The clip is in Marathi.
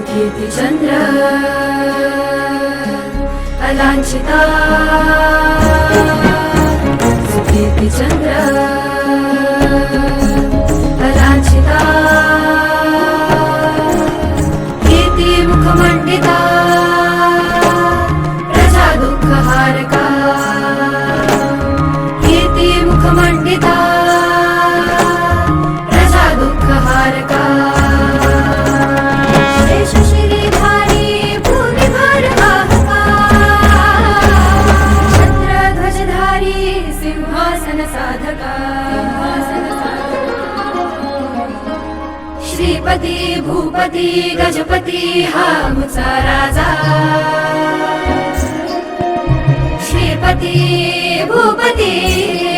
कीर्तिचन्द्र अलाञ्छिता। सुकीर्तिचन्द्र अलाञ्छिता। कीर्तिमुखमण्डिता। सिंहासन साधका। श्रीपती भूपती गजपती हा मुचा राजा। श्रीपती भूपती